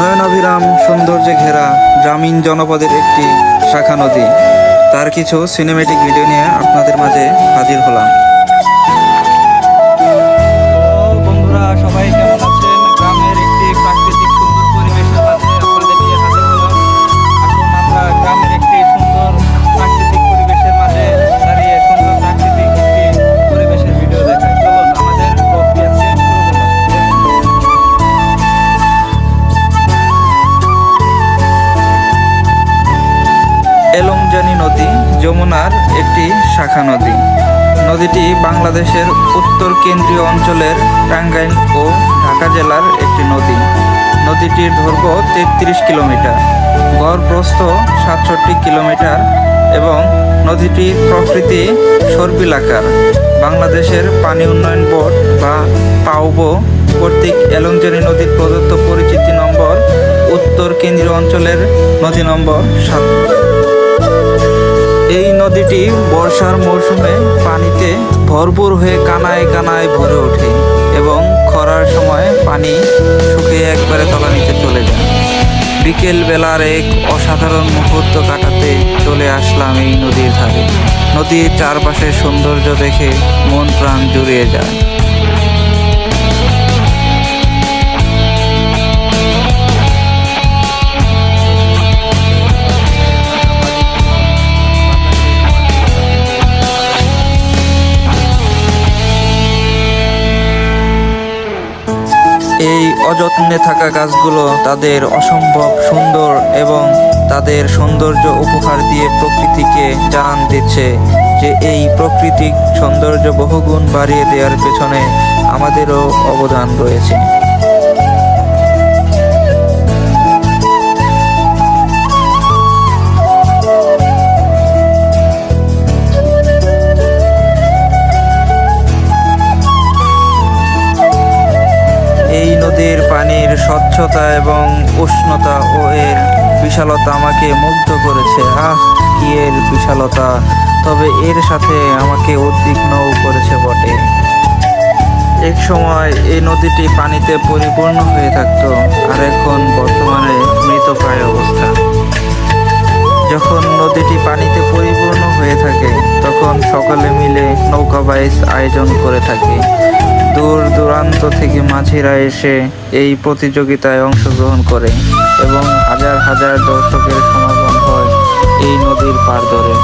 নয়নাভিরাম সৌন্দর্যে ঘেরা গ্রামীণ জনপদের একটি শাখা নদী। তার কিছু সিনেমেটিক ভিডিও নিয়ে আপনাদের মাঝে হাজির হলাম। এলংজানি নদী যমুনার একটি শাখা নদী। নদীটি বাংলাদেশের উত্তর কেন্দ্রীয় অঞ্চলের টাঙ্গাইল ও ঢাকা জেলার একটি নদী। নদীটির দৈর্ঘ্য তেত্রিশ কিলোমিটার গড় প্রস্থ সাতষট্টি কিলোমিটার এবং নদীটির প্রকৃতি সর্বিলাকার। বাংলাদেশের পানি উন্নয়ন বোর্ড বা পাউবো কর্তৃক এলংজানি নদীর প্রদত্ত পরিচিতি নম্বর উত্তর কেন্দ্রীয় অঞ্চলের নদী নম্বর সাত। নদীটি বর্ষার মৌসুমে পানিতে ভরপুর হয়ে কানায় কানায় ভরে ওঠে এবং খরার সময় পানি শুকিয়ে একবারে তলানিতে চলে যায়। বিকেল বেলার এক অসাধারণ মুহূর্ত কাটাতে চলে আসলাম এই নদীর ধারে। নদীর চারপাশের সৌন্দর্য দেখে মন প্রাণ জুড়িয়ে যায়। এই অযত্নে থাকা গাছগুলো তাদের অসম্ভব সুন্দর এবং তাদের সৌন্দর্য উপহার দিয়ে প্রকৃতিকে জান দিচ্ছে যে এই প্রকৃতিক সৌন্দর্য বহুগুণ বাড়িয়ে দেওয়ার পেছনে আমাদেরও অবদান রয়েছে। পানির স্বচ্ছতা এবং উষ্ণতা ও এর বিশালতা আমাকে মুগ্ধ করেছে। আহ, কি এর বিশালতা? তবে এর সাথে আমাকে উদ্বিগ্নও করেছে বটে। এক সময় এই নদীটি পানিতে পরিপূর্ণ হয়ে থাকতো, আর এখন বর্তমানে মৃতপ্রায় অবস্থা। যখন নদীটি পানিতে পরিপূর্ণ হয়ে থাকে, তখন সকলে মিলে নৌকা বাইচ আয়োজন করে থাকে। দূরান্ত থেকে মাঝিরা এসে এই প্রতিযোগিতায় অংশগ্রহণ করে এবং হাজার হাজার দর্শকের সমাগম হয় এই নদীর পার ধরে।